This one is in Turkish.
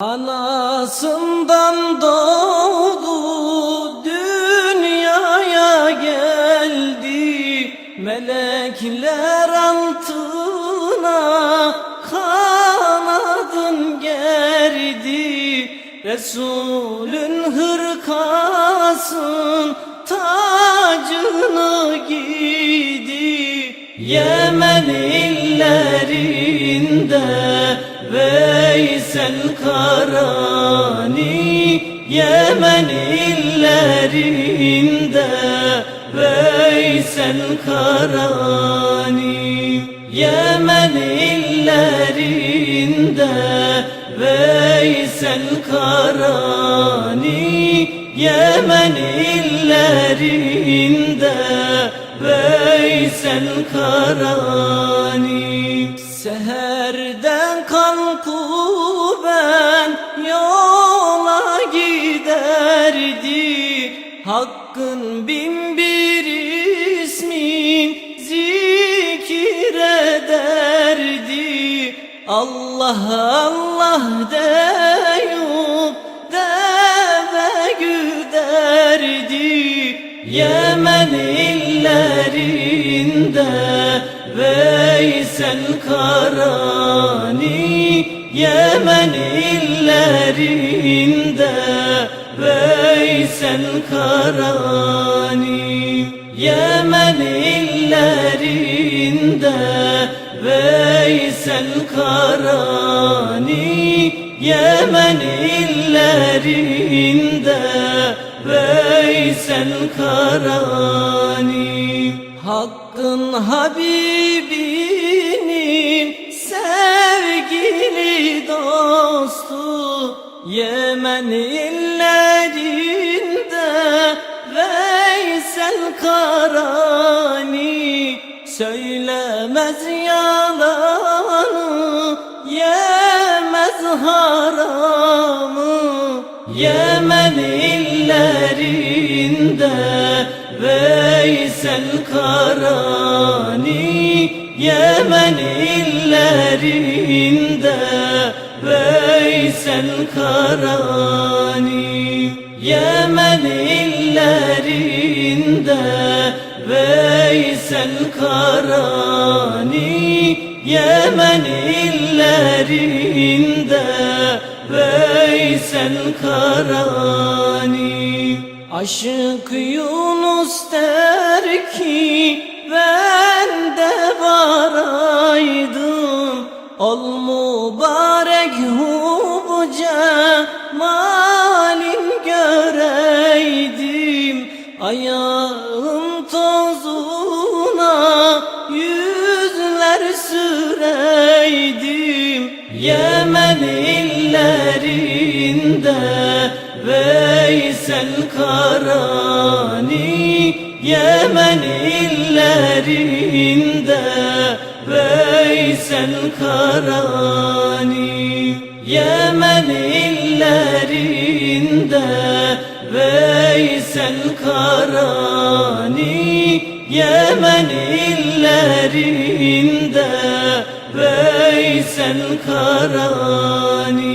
Anasından doğdu dünyaya geldi. Melekler altına kanadın gerdi. Resulün hırkasın tacını giydi. Yemen illerinde Veysel Karani Yemen illerinde Veysel Karani Yemen illerinde Veysel Karani Yemen illerinde Veysel Karani Seherden kalkıp Hakkın bin bir ismin zikrederdi Allah Allah deyip deve güderdi. Yemen illerinde Veysel Karani Yemen illerinde Veysel Karani Yemen illerinde Veysel Karani Yemen illerinde Veysel Karani. Hakkın Habibinin sevgili dostu Yemen illerinde Karani Söylemez yalanı Yemez haramı Yemen illerinde Veysel Karani Yemen illerinde Veysel Karani Yemen illerinde Veysel Karani Yemen illerinde Veysel Karani. Aşık Yunus der ki ben de varaydım Ol mübarek süreydim Yemen illerinde Veysel Karani Yemen illerinde Veysel Karani Yemen illerinde Veysel Karani Yemen illerinde Veysel Karani.